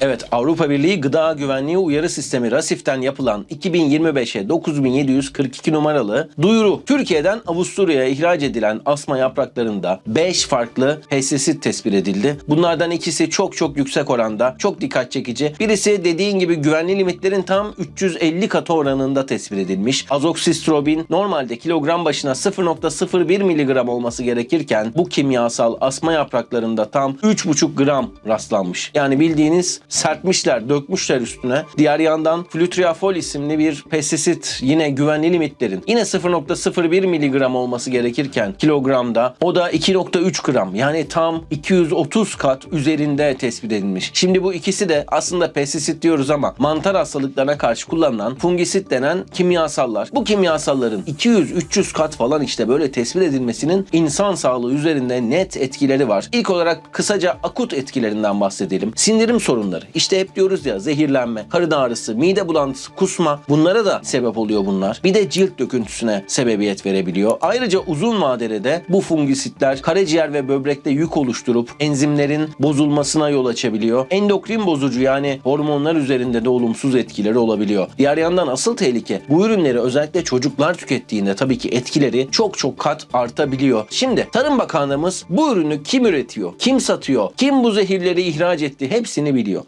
Evet Avrupa Birliği Gıda Güvenliği Uyarı Sistemi RASIF'ten yapılan 2025'e 9742 numaralı duyuru Türkiye'den Avusturya'ya ihraç edilen asma yapraklarında 5 farklı pestisit tespit edildi. Bunlardan ikisi çok çok yüksek oranda, çok dikkat çekici. Birisi dediğin gibi güvenli limitlerin tam 350 katı oranında tespit edilmiş. Azoksistrobin normalde kilogram başına 0.01 miligram olması gerekirken bu kimyasal asma yapraklarında tam 3,5 gram rastlanmış. Yani bildiğiniz serpmişler, dökmüşler üstüne. Diğer yandan flutriafol isimli bir pestisit yine güvenli limitlerin yine 0.01 miligram olması gerekirken kilogramda o da 2.3 gram yani tam 230 kat üzerinde tespit edilmiş. Şimdi bu ikisi de aslında pestisit diyoruz ama mantar hastalıklarına karşı kullanılan fungisit denen kimyasallar. Bu kimyasalların 200-300 kat falan işte böyle tespit edilmesinin insan sağlığı üzerinde net etkileri var. İlk olarak kısaca akut etkilerinden bahsedelim. Sindirim sorunları. İşte hep diyoruz ya zehirlenme, karın ağrısı, mide bulantısı, kusma bunlara da sebep oluyor bunlar. Bir de cilt döküntüsüne sebebiyet verebiliyor. Ayrıca uzun vadede de bu fungisitler karaciğer ve böbrekte yük oluşturup enzimlerin bozulmasına yol açabiliyor. Endokrin bozucu yani hormonlar üzerinde de olumsuz etkileri olabiliyor. Diğer yandan asıl tehlike bu ürünleri özellikle çocuklar tükettiğinde tabii ki etkileri çok çok kat artabiliyor. Şimdi Tarım Bakanlığımız bu ürünü kim üretiyor, kim satıyor, kim bu zehirleri ihraç etti hepsini biliyor.